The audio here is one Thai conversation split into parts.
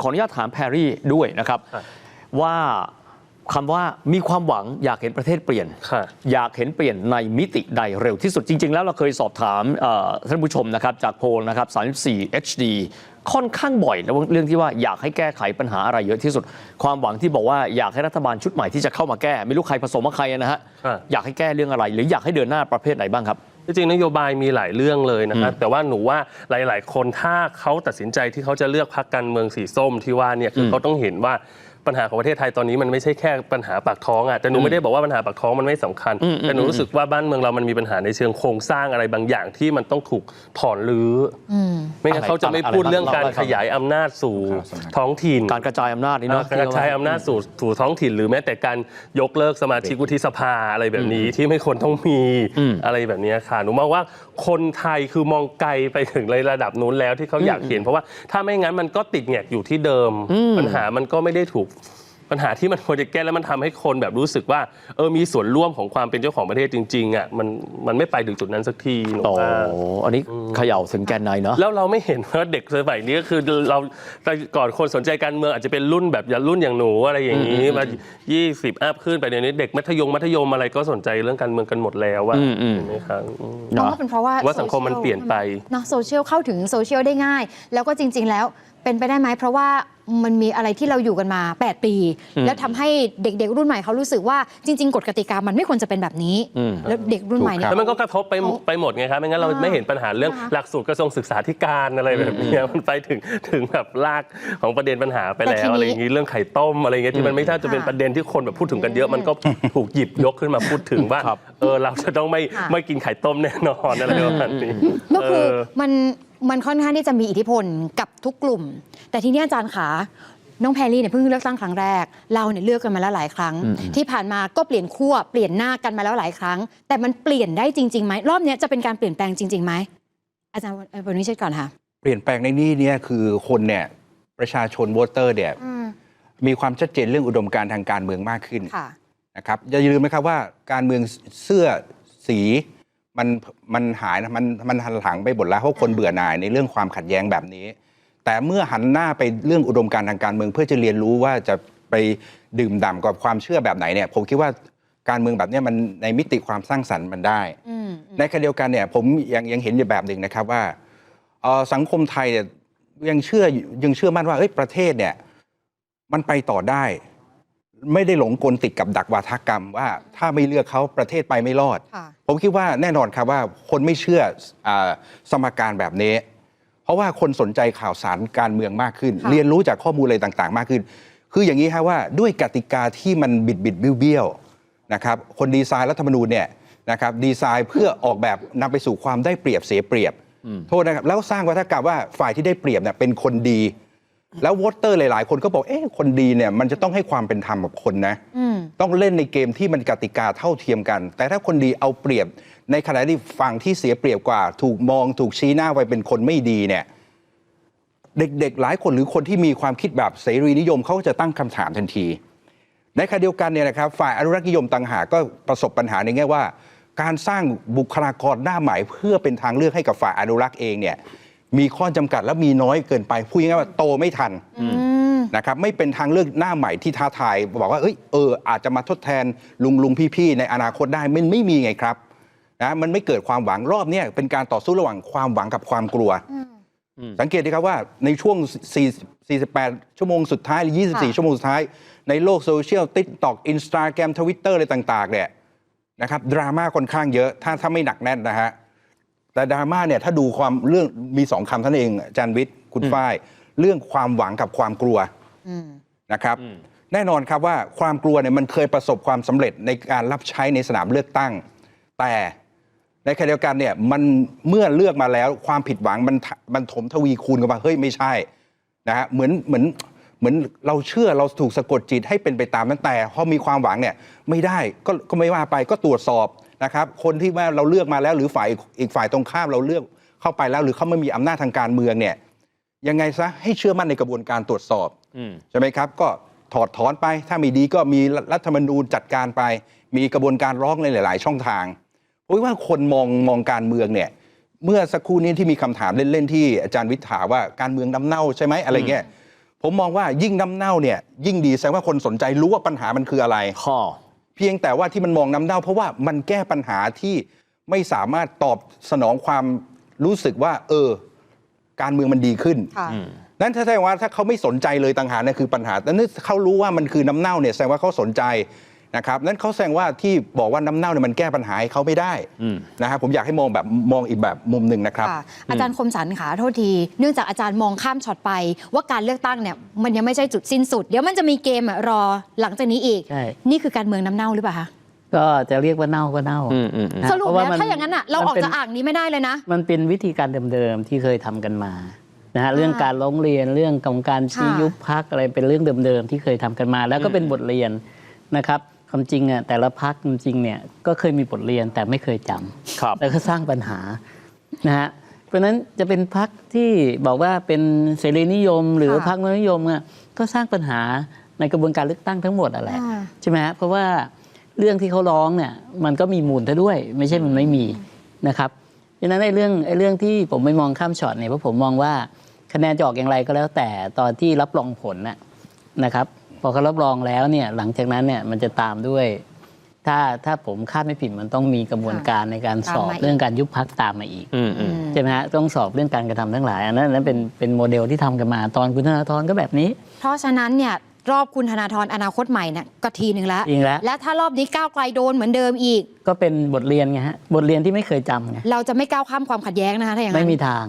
ขออนุญาตถามแพรรี่ด้วยนะครับครับ ว่าคำว่ามีความหวังอยากเห็นประเทศเปลี่ยนค่ะอยากเห็นเปลี่ยนในมิติใดเร็วที่สุดจริง ๆ แล้วเราเคยสอบถามเอ่อท่านผู้ชมนะครับจากโพลนะครับ 34 HD ค่อนข้างบ่อยนะเรื่องที่ว่าอยากให้แก้ไขปัญหาอะไรเยอะที่สุด ความหวังที่บอกว่าอยากให้รัฐบาลชุดใหม่ที่จะเข้ามาแก้ไม่รู้ใครผสมกับใครนะฮะครับอยากให้แก้เรื่องอะไร หรืออยากให้เดินหน้าประเภทไหนบ้างครับ จริงๆนโยบายมีหลายเรื่องเลยนะครับแต่ว่าหนูว่าหลาย ๆ คนถ้าเขาตัดสินใจที่เขาจะเลือกพรรคการเมืองสีส้มที่ว่าเนี่ยคือเขาต้องเห็นว่า ปัญหาของประเทศไทยตอนนี้มันไม่ใช่แค่ปัญหาปากท้องอะแต่หนูไม่ได้บอกว่าปัญหาปากท้องมันไม่สำคัญอืมอืมแต่หนูรู้สึกว่าบ้านเมืองเรามันมีปัญหาในเชิงโครงสร้างอะไรบางอย่างที่มันต้องถูกถอนรื้ออไม่งั้นอะไรเขาจะไม่พูดอะไรบ้างเรื่องการเล่าให้ฟัขงยายอำนาจสู่ท้องถิ่น การกระจายอำนาจนี่เนาะการกระจายอำนาจสู่สู่ท้องถิ่น หรือแม้แต่การยกเลิกสมาชิกวุฒิสภาอะไรแบบนี้ที่ไม่ควรต้องมีอืมอะไรแบบนี้ค่ะหนูมองว่าคนไทยคือมองไกลไปถึงในระดับนู้นแล้วที่เขาอยากเห็น เพราะว่าถ้าไม่งั้นมันก็ติดแงกอยู่ที่เดิม ปัญหามันก็ไม่ได้ถูก ปัญหาที่มันควรจะแก้แล้วมันทำให้คนแบบรู้สึกว่าเออมีส่วนร่วมของความเป็นเจ้าของประเทศจริงๆอะมันมันไม่ไปถึงจุดนั้นสักทีหนูโอ้ว่าอันนี้เขย่าถึงแกนในเนาะแล้วเราไม่เห็นว่าเด็กสมัยนี้ก็คือเราแต่ก่อนคนสนใจการเมืองอาจจะเป็นรุ่นแบบอย่ารุ่นอย่างหนูอะไรอย่างนี้มา20อัพขึ้นไปเดี๋ยวนี้เด็กมัธยมมัธยมอะไรก็สนใจเรื่องการเมืองกันหมดแล้วว่าอืมอืมเห็นไหมครับอืมน้องว่าเป็นเพราะว่าว่าสังคมมันเปลี่ยนไปเนาะโซเชียลเข้าถึงโซเชียลได้ง่าย แล้วก็จริง ๆ แล้วเป็นไปได้ไหมเพราะว่า มันมีอะไรที่เราอยู่กันมา 8 ปี แล้วทำให้เด็กๆ รุ่นใหม่เขารู้สึกว่าจริง ๆ กฎกติกามันไม่ควรจะเป็นแบบนี้ อืม แล้วเด็กรุ่นใหม่เนี่ย แล้วมันก็กระทบไปเขาไปหมดไงครับไม่งั้นเราอ่าไม่เห็นปัญหาเรื่องนะคะหลักสูตรกระทรวงศึกษาธิการอะไรแบบเนี้ยมันไปถึงถึงแบบรากของประเด็นปัญหาไปแต่แล้ทีวนี้อะไรอย่างนี้เรื่องไข่ต้มอะไรอย่างเงี้ยที่มันไม่ใช่จะเป็นค่ะประเด็นที่คนแบบพูดถึงกันเยอะมันก็ถูกหยิบยกขึ้นมาพูดถึงว่าครับเออเราจะต้องไม่ค่ะ ไม่กินไข่ต้มแน่นอนอะไรประมาณนี้ก็คือเออ มัน มันค่อนข้างที่จะมีอิทธิพลกับทุกกลุ่ม แต่ทีนี้อาจารย์ขา น้องแพรรี่เนี่ยเพิ่งเลือกตั้งครั้งแรก เราเนี่ยเลือกกันมาแล้วหลายครั้ง ที่ผ่านมาก็เปลี่ยนขั้วเปลี่ยนหน้ากันมาแล้วหลายครั้ง แต่มันเปลี่ยนได้จริงๆไหมรอบเนี้ยจะเป็นการเปลี่ยนแปลงจริงๆไหมอาจารย์วันนี้เช็ก่อนค่ะเปลี่ยนแปลงในนี้เนี่ยคือคนเนี่ยประชาชนโวตเตอร์เนี่ยอืมมีความชัดเจนเรื่องอุดมการณ์ทางการเมืองมากขึ้นค่ะนะครับอย่าลืมนะครับว่าการเมืองเสื้อสี มันมันหายนะมันมันหันหลังไปหมดแล้วเพราะคนเบื่อหน่ายในเรื่องความขัดแย้งแบบนี้ แต่เมื่อหันหน้าไปเรื่องอุดมการณ์ทางการเมือง เพื่อจะเรียนรู้ว่าจะไปดื่มด่ำกับความเชื่อแบบไหนเนี่ยผมคิดว่าการเมืองแบบนี้มันในมิติความสร้างสรรค์มันได้ ในขณะเดียวกันเนี่ยผมยังยังเห็นอยู่แบบหนึ่งนะครับว่าสังคมไทยเนี่ยยังเชื่อยังเชื่อมั่นว่าเอ้ยประเทศเนี่ยมันไปต่อได้ ไม่ได้หลงกลติดกับดักวาทกรรมว่าถ้าไม่เลือกเขาประเทศไปไม่รอดค่ะผมคิดว่าแน่นอนครับว่าคนไม่เชื่ออาสมการแบบนี้ เพราะว่าคนสนใจข่าวสารการเมืองมากขึ้นค่ะเรียนรู้จากข้อมูลอะไรต่างๆ มากขึ้น คืออย่างนี้ฮะว่าด้วยกติกาที่มันบิดบิดเบี้ยวเบี้ยวๆนะครับคนดีไซน์รัฐธรรมนูญเนี่ยนะครับดีไซน์เพื่อออกแบบนำไปสู่ความได้เปรียบเสียเปรียบโทษนะครับแล้วสร้างวัฒกรรมว่าฝ่ายที่ได้เปรียบเนี่ยเป็นคนดี แล้ววอเตอร์หลาย ๆ คนก็บอกเอ๊ะคนดีเนี่ยมันจะต้องให้ความเป็นธรรมกับคนนะอืมต้องเล่นในเกมที่มันกติกาเท่าเทียมกัน แต่ถ้าคนดีเอาเปรียบ ในขณะที่ฝั่งที่เสียเปรียบกว่า ถูกมองถูกชี้หน้าไว้เป็นคนไม่ดีเนี่ย เด็ก ๆ หลายคนหรือคนที่มีความคิดแบบเสรีนิยมเขาก็จะตั้งคำถามทันที ในขณะเดียวกันเนี่ยนะครับฝ่ายอนุรักษ์นิยมต่างหากก็ประสบปัญหาในแง่ว่า การสร้างบุคลากรหน้าใหม่เพื่อเป็นทางเลือกให้กับฝ่ายอนุรักษ์เองเนี่ย มีข้อจำกัดและมีน้อยเกินไปพูดง่ายๆว่าโตไม่ทันอืมนะครับไม่เป็นทางเลือกหน้าใหม่ที่ท้าทายบอกว่าเอ้ยเอออาจจะมาทดแทนลุงลุงพี่ๆในอนาคตได้มันไม่มีไงครับนะมันไม่เกิดความหวังรอบเนี้ยเป็นการต่อสู้ระหว่างความหวังกับความกลัว สังเกตดีครับว่าในช่วง 4 48 ชั่วโมงสุดท้ายหรือค่ะ24ชั่วโมงสุดท้าย ในโลกโซเชียลติ๊กต็อกอินสตาแกรมทวิตเตอร์อะไรต่าง ๆ เนี่ยนะครับดราม่าค่อนข้างเยอะ ถ้าถ้าไม่หนักแน่นนะฮะ แต่ดราม่าเนี่ยถ้าดูความเรื่องมีสองคำเท่านนเองอาจารย์วิทย์คุณฝ้ายเรื่องความหวังกับความกลัวอืม นะครับแน่นอนครับว่าความกลัวเนี่ยมันเคยประสบความสำเร็จในการรับใช้ในสนามเลือกตั้ง แต่ในขณะเดียวกันเนี่ยมันเมื่อเลือกมาแล้วความผิดหวังมันถมันถมทวีคูณกันมาเฮ้ยไม่ใช่นะฮะเหมือนเหมือนเหมือนเราเชื่อเราถูกสะกดจิตให้เป็นไปตามนั้นแต่พอมีความหวังเนี่ยไม่ได้ก็ก็ไม่ว่าไปก็ตรวจสอบ นะครับคนที่ว่าเราเลือกมาแล้ว หรือฝ่ายอีกฝ่ายตรงข้ามเราเลือกเข้าไปแล้ว หรือเขาไม่มีอำนาจทางการเมืองเนี่ยยังไงซะให้เชื่อมั่นในกระบวนการตรวจสอบอืมใช่ไหมครับ ก็ถอดถอนไปถ้าไม่ดีก็มีรัฐธรรมนูญจัดการไป มีกระบวนการร้องในหลาย ๆ ช่องทางเพราะว่าคนมองมองการเมืองเนี่ยเมื่อสักครู่นี้ที่มีคำถามเล่น ๆ ที่อาจารย์วิทย์ถามว่าการเมืองน้ำเน่าใช่ไหมอะไรเงี้ยผมมองว่ายิ่งน้ำเน่าเนี่ยยิ่งดีแสดงว่าคนสนใจรู้ว่าปัญหามันคืออะไรข้อ เพียงแต่ว่าที่มันมองน้ำเน่า เพราะว่ามันแก้ปัญหาที่ไม่สามารถตอบสนองความรู้สึกว่า เออ การเมืองมันดีขึ้น ค่ะ นั่นถ้าแสดงว่าถ้าเขาไม่สนใจเลยต่างหากนั่นคือปัญหาแต่นั่นเขารู้ว่ามันคือน้ำเน่าเนี่ยแสดงว่าเขาสนใจ นะครับนั่นเขาแสดงว่าที่บอกว่าน้ำเน่าเนี่ยมันแก้ปัญหาให้เขาไม่ได้อืมนะครับผมอยากให้มองแบบมองอีกแบบมุมหนึ่งนะครับค่ะอาจารย์คมสันขาโทษที เนื่องจากอาจารย์มองข้ามช็อตไป ว่าการเลือกตั้งเนี่ยมันยังไม่ใช่จุดสิ้นสุด เดี๋ยวมันจะมีเกมอะรอหลังจากนี้อีกใช่นี่คือการเมืองน้ำเน่าหรือเปล่าคะก็จะเรียกว่าเน่าก็เน่าอืมอืมอืมนะสรุปเพะแล้วมัถ้าอย่างนั้นอะเราออกมันป็นจากอ่างนี้ไม่ได้เลยนะ มันเป็นวิธีการเดิมๆที่เคยทำกันมานะฮะเรื่องการร้องเรียนเรื่องของการชี้ค่ะยุบพักอะไรเป็นเรื่องเดิมๆที่เคยทำกันมา แล้วก็เป็นบทเรียนนะครับ ความจริงอะแต่ละพักจริงๆเนี่ยก็เคยมีบทเรียนแต่ไม่เคยจำครับแล้วก็สร้างปัญหานะฮะเพราะฉะนั้นจะเป็นพักที่บอกว่าเป็นเสรีนิยม หรือค่ะพักนิยมอะก็สร้างปัญหาในกระบวนการเลือกตั้งทั้งหมดอะไรอ่าใช่ไหมฮะเพราะว่าเรื่องที่เขาร้องเนี่ยมันก็มีมูลซะด้วย ไม่ใช่มันไม่มีนะครับดังนั้นไอ้เรื่องไอ้เรื่องที่ผมไม่มองข้ามช็อตเนี่ยเพราะผมมองว่าคะแนนจะออกอย่างไรก็แล้วแต่ตอนที่รับรองผลน่ะนะครับ พอเขารับรองแล้วเนี่ยหลังจากนั้นเนี่ยมันจะตามด้วย ถ้าถ้าผมคาดไม่ผิดมันต้องมีกระบวนการในการสอบตามมาอีก เรื่องการยุบพักตามมาอีกอืมอืม ใช่ไหมฮะต้องสอบเรื่องการกระทำทั้งหลายอันนั้นอันนั้นเป็นเป็นโมเดลที่ทำกันมาตอนคุณธนาธรก็แบบนี้ เพราะฉะนั้นเนี่ย รอบคุณธนาธรอนาคตใหม่เนี่ยก็ทีหนึ่งแล้ว จริงแล้วและถ้ารอบนี้ก้าวไกลโดนเหมือนเดิมอีก ก็เป็นบทเรียนไงฮะบทเรียนที่ไม่เคยจำไงเราจะไม่ก้าวข้ามความขัดแย้งนะคะถ้าอย่างนั้ไม่น มีทาง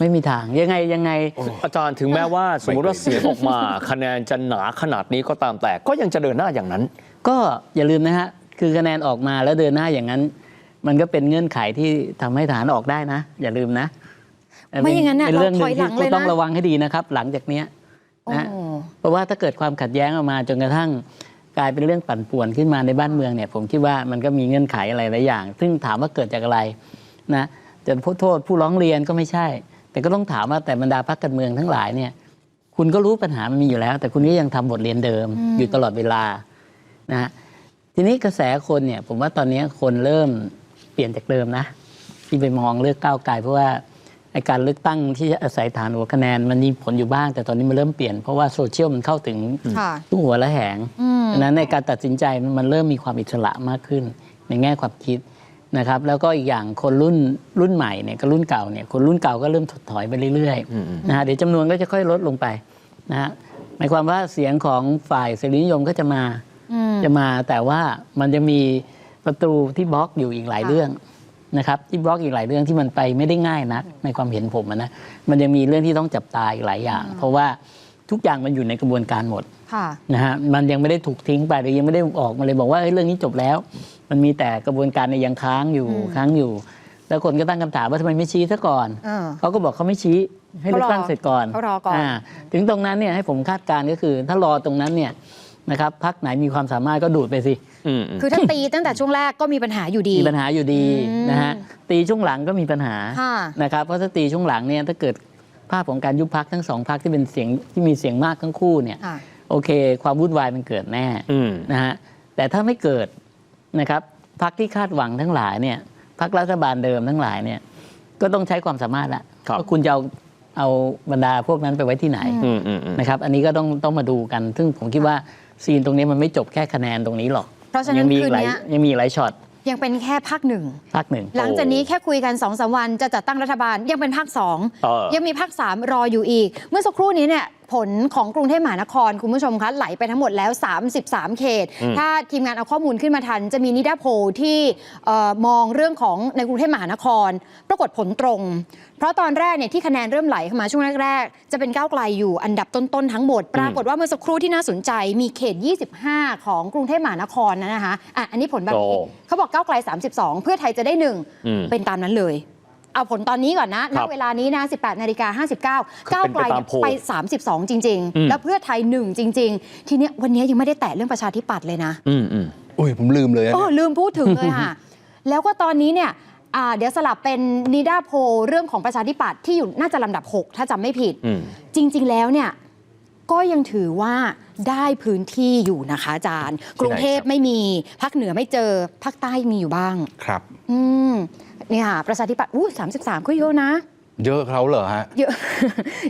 ไม่มีทางยังไงยังไง อาจารย์ถึงแม้ว่าสมมติว่าเสียงออกมา คะแนนจะหนาขนาดนี้ก็ตามแต่ก็ยังจะเดินหน้าอย่างนั้น ก็อย่าลืมนะฮะ คือคะแนนออกมาแล้วเดินหน้าอย่างนั้น มันก็เป็นเงื่อนไขที่ทำให้ฐานออกได้นะ อย่าลืมนะไม่อย่างนั้นน่ะเป็นเรื่องหนึ่งเราถอยหลัที่งเลยนะ ต้องระวังให้ดีนะครับ หลังจากเนี้ยนะฮะโอ้ เพราะว่าถ้าเกิดความขัดแย้งออกมาจนกระทั่งกลายเป็นเรื่องปั่นป่วนขึ้นมาในบ้านเมืองเนี่ยผมคิดว่ามันก็มีเงื่อนไขอะไรหลายอย่าง ซึ่งถามว่าเกิดจากอะไรนะจะโทษผู้ร้องเรียนก็ไม่ใช่ แต่ก็ต้องถามว่าแต่บรรดาพรรคการเมืองทั้งหลายเนี่ยคุณก็รู้ปัญหามันมีอยู่แล้ว แต่คุณก็ยังทำบทเรียนเดิมอยู่ตลอดเวลานะฮะทีนี้กระแสคนเนี่ยผมว่าตอนนี้คนเริ่มเปลี่ยนจากเดิมนะ ที่ไปมองเลือกก้าวไกลเพราะว่า ไอการเลือกตั้งที่จะอาศัยฐานหัวคะแนนมันมีผลอยู่บ้าง แต่ตอนนี้มันเริ่มเปลี่ยนเพราะว่าโซเชียลมันเข้าถึงค่ะทุกหัวและแหงอืม ดังนั้นในการตัดสินใจมันมันเริ่มมีความอิสระมากขึ้น ในแง่ความคิดนะครับ แล้วก็อีกอย่างคนรุ่นรุ่นใหม่เนี่ยกับรุ่นเก่าเนี่ยคนรุ่นเก่าก็เริ่มถดถอยไปเรื่อยๆนะฮะเดี๋ยวจำนวนก็จะค่อยลดลงไปนะฮะหมายความว่าเสียงของฝ่ายเสรีนิยมก็จะมา อืม จะมาแต่ว่ามันจะมีประตูที่บล็อกอยู่อีกหลายค่ะ เรื่อง นะครับที่บล็อกอีกหลายเรื่องที่มันไปไม่ได้ง่ายนักในความเห็นผมอะนะมันยังมีเรื่องที่ต้องจับตาอีกหลายอย่าง เพราะว่าทุกอย่างมันอยู่ในกระบวนการหมดค่ะนะฮะมันยังไม่ได้ถูกทิ้งไปหรือยังไม่ได้ออกมาเลยบอกว่าเฮ้ยเรื่องนี้จบแล้ว มันมีแต่กระบวนการในยยังค้างอยู่อืมค้างอยู่ แล้วคนก็ตั้งคำถามว่าทำไมไม่ชี้ซะก่อนเออเขาก็บอกเขาไม่ชี้ให้เลือกตั้งเสร็จก่อนเขารอก่อนถึงตรงนั้นเนี่ยให้ผมคาดการณ์ก็คือ ถ้ารอตรงนั้นเนี่ย นะครับพักไหนมีความสามารถก็ดูดไปสิอืมอืมคือถ้าตีตั้งแต่ช่วงแรกก็มีปัญหาอยู่ดี มีปัญหาอยู่ดีอืมนะฮะตีช่วงหลังก็มีปัญหาค่ะนะครับเพราะถ้าตีช่วงหลังเนี่ยถ้าเกิดภาพของการยุบพักทั้งสองพักที่เป็นเสียงที่มีเสียงมากทั้งคู่เนี่ยค่ะโอเค ความวุ่นวายมันเกิดแน่อืมนะฮะแต่ถ้าไม่เกิดนะครับพักที่คาดหวังทั้งหลายเนี่ยพักรัฐบาลเดิมทั้งหลายเนี่ยก็ต้องใช้ความสามารถละครับว่าคุณจะเอาเอาบรรดาพวกนั้นไปไว้ที่ไหนอืมอืมอืมนะครับ อันนี้ก็ต้องต้องมาดูกัน ซึ่งผมคิดว่า ซีนตรงนี้มันไม่จบแค่คะแนนตรงนี้หรอกเพราะฉะนั้ยันมีคือีนกหลายเนี้ย ยังมีอีกหลายช็อตยังเป็นแค่ภาคหนึ่ง ภาคหนึ่ง หลังจากนี้แค่คุยกัน2อสวันจะจัดตั้งรัฐบาลยังเป็นภาคสองเออ ยังมีภาค 3 รออยู่อีก เมื่อสักครู่นี้เนี่ย ผลของกรุงเทพมหานครคุณผู้ชมคะไหลไปทั้งหมดแล้ว 33 เขต ถ้าทีมงานเอาข้อมูลขึ้นมาทัน จะมีนิดาโพลที่เออมองเรื่องของในกรุงเทพมหานคร ปรากฏผลตรง เพราะตอนแรกเนี่ยที่คะแนนเริ่มไหลเข้ามาช่วงแรกๆ จะเป็นก้าวไกลอยู่อันดับต้นๆทั้งหมด ปรากฏว่าเมื่อสักครู่ที่น่าสนใจมีเขต 25 ของกรุงเทพมหานครนะนะคะอะอันนี้ผลแบบนี้โอ้เขาบอกก้าวไกล 32 เพื่อไทยจะได้หนึ่งอืมเป็นตามนั้นเลย เอาผลตอนนี้ก่อนนะคณรับเวลานี้นะ 18นาฬิกา59ก้าวไกลเป็นไปตามโพลไป 32 จริงอืมๆแล้วเพื่อไทย1จริง ๆ ทีเนี้ยวันนี้ยังไม่ได้แตะเรื่องประชาธิปัตย์เลยนะอืมอืมอุ้ยผมลืมเลยนะโอ้ลืมพูดถึงเลยค่ะ แล้วก็ตอนนี้เนี่ยอ่าเดี๋ยวสลับเป็นนิดาโพลเรื่องของประชาธิปัตย์ที่อยู่น่าจะลำดับ 6 ถ้าจำไม่ผิดอืมจริง ๆ แล้วเนี่ยก็ยังถือว่าได้พื้นที่อยู่นะคะอาจารย์ กรุงเทพไม่มีภาคเหนือไม่เจอภาคใต้มีอยู่บ้างครับ อืม เนี่ยค่ะประชาธิปัตย์อู้สามสิบสามก็เยอะนะ เยอะเขาเหรอฮะ เยอะ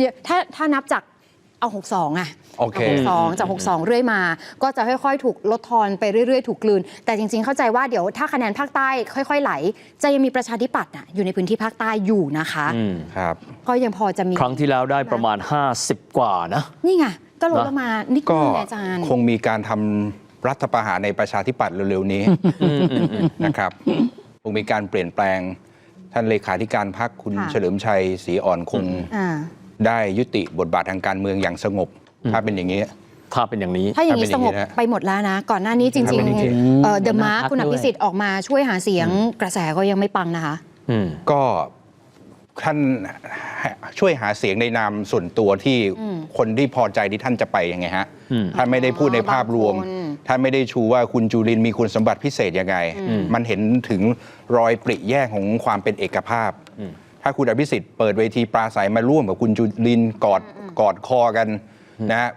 เยอะถ้าถ้านับจากเอา 62อะโอเคา62 จาก 62 เรื่อยมา ก็จะค่อย ๆ ถูกลดทอนไปเรื่อย ๆ ถูกกลืน แต่จริง ๆ เข้าใจว่าเดี๋ยวถ้าคะแนนภาคใต้ค่อย ๆ ไหล จะยังมีประชาธิปัตย์น่ะอยู่ในพื้นที่ภาคใต้อยู่นะคะ อืมครับ ก็ยังพอจะมี ครั้งที่แล้วได้ประมาณ 50 กว่านะ นี่ไงก็ลดนะลงมานิดนึก็งอาจารย์ คงมีการทำรัฐประหารในประชาธิปัตย์เร็วๆนี้นะครับ คงมีการเปลี่ยนแปลง ท่านเลขาธิการพรรคคุณค่ะเฉลิมชัยศรีอ่อนคงอ่าได้ยุติบทบาททางการเมืองอย่างสงบถ้าเป็นอย่างนี้ ถ้าเป็นอย่างนี้ ถ้าอย่างนี้ถ้าสเป็นงอย่างนี้บนะไปหมดแล้วนะ ก่อนหน้านี้จถ้าริงเป็นอย่างนี้ ๆเอ่อเดอะหัวหมาน้าพรรคคุณอภิสิทธิ์ออกมาช่วยหาเสียงกระแสก็ยังไม่ปังนะคะ อืม ก็ท่านช่วยหาเสียงในนามส่วนตัวที่อืม คนที่พอใจที่ท่านจะไปยังไงฮะอืมท่านไม่ได้พูดในภาพรวมบางคนท่านไม่ได้ชูว่าคุณจุลินทร์มีคุณสมบัติพิเศษยังไง มันเห็นถึงรอยปริแยกของความเป็นเอกภาพ ถ้าคุณอภิสิทธิ์เปิดเวทีปราศัยมาร่วมกับคุณจุลินทร์กอดกอดคอกันนะฮะ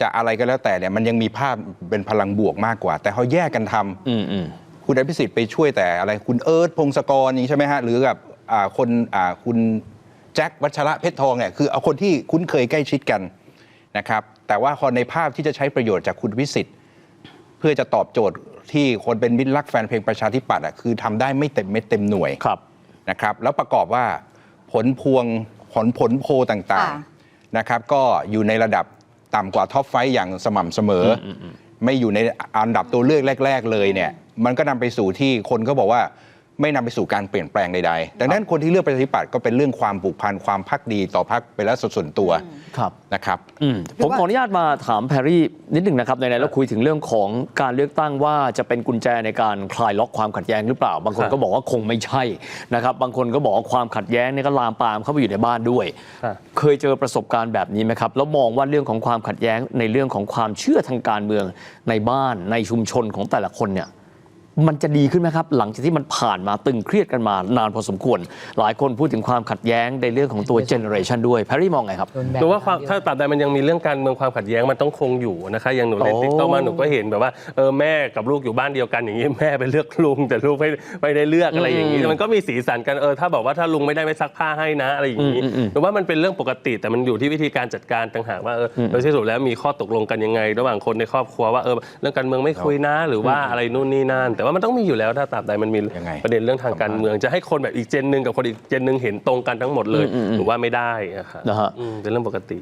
จะอะไรก็แล้วแต่เนี่ยมันยังมีภาพเป็นพลังบวกมากกว่า แต่เขาแยกกันทำอืมอืมคุณอภิสิทธิ์ไปช่วยแต่อะไรคุณเอิร์ธพงศกรนี่ใช่ไหมฮะหรือกับอ่าคนอ่าคุณ แจ็ควัชระเพชรทองเนี่ยคือเอาคนที่คุ้นเคยใกล้ชิดกันนะครับ แต่ว่าคนในภาพที่จะใช้ประโยชน์จากคุณวิสิทธิ์ เพื่อจะตอบโจทย์ที่คนเป็นมิตรรักแฟนเพลงประชาธิปัตย์อะคือทำได้ไม่เต็มเม็ดเต็มหน่วยครับนะครับ แล้วประกอบว่าผลพวงผลผลโพลต่างค่ะๆนะครับ ก็อยู่ในระดับต่ำกว่าท็อปไฟว์อย่างสม่ำเสมออไม่อยู่ในอันดับตัวเลือกแรก ๆ เลยเนี่ย มันก็นำไปสู่ที่คนก็บอกว่า ไม่นำไปสู่การเปลี่ยนแปลงใดๆ ดังนั้นคนที่เลือกประชาธิปัตย์ก็เป็นเรื่องความผูกพันความพักดีต่อพรรคไปแล้วส่วนตัวครับนะครับอืมผมขออนุญาตมาถามแพรรี่นิดหนึ่งนะครับในในๆเราคุยถึงเรื่องของการเลือกตั้งว่าจะเป็นกุญแจในการคลายล็อกความขัดแย้งหรือเปล่า บางคนครับก็บอกว่าคงไม่ใช่นะครับ บางคนก็บอกว่าความขัดแย้งเนี่ยก็ลามปามเข้าไปอยู่ในบ้านด้วยครับเคยเจอประสบการณ์แบบนี้ไหมครับแล้วมองว่าเรื่องของความขัดแย้งในเรื่องของความเชื่อทางการเมืองในบ้านในชุมชนของแต่ละคนเนี่ย มันจะดีขึ้นไหมครับ หลังจากที่มันผ่านมาตึงเครียดกันมานานพอสมควร หลายคนพูดถึงความขัดแย้งในเรื่องของตัวเจเนอเรชันด้วยแพรรี่มองไงครับหรือว่าความถ้าตราบใดมันยังมีเรื่องการเมืองความขัดแย้งมันต้องคงอยู่นะคะอย่างหนูเล่นโอ้ติ๊กต็อกมาหนูก็เห็นแบบว่าเออแม่กับลูกอยู่บ้านเดียวกันอย่างนี้แม่ไปเลือกลุงแต่ลูกไม่ไม่ได้เลือกอะไรอย่างนี้มันก็มีสีสันกันเออถ้าบอกว่าถ้าลุงไม่ได้ไม่ซักผ้าให้นะอะไรอย่างนี้หรือว่ามันเป็นเรื่องปกติแต่มันอยู่ที่วิธีการจัดการต่างหากว่าเออโดยที่สุดแล้วมีข้อตกลงกันยังไง ระหว่างคนในครอบครัวว่าเออเรื่องการเมืองไม่คุยนะหรือว่าอะไรนู่นนี่นั่นแต่ว่ามันต้องมีอยู่แล้วถ้าตราบใดมันมียังไงประเด็นเรื่องทางการเมืองจะให้คนแบบอีกเจนหนึ่งกับคนอีกเจนหนึ่งเห็นตรงกันทั้งหมดเลยหรือว่าไม่ได้อะค่ะนะฮะอืมเป็นเรื่องปกติ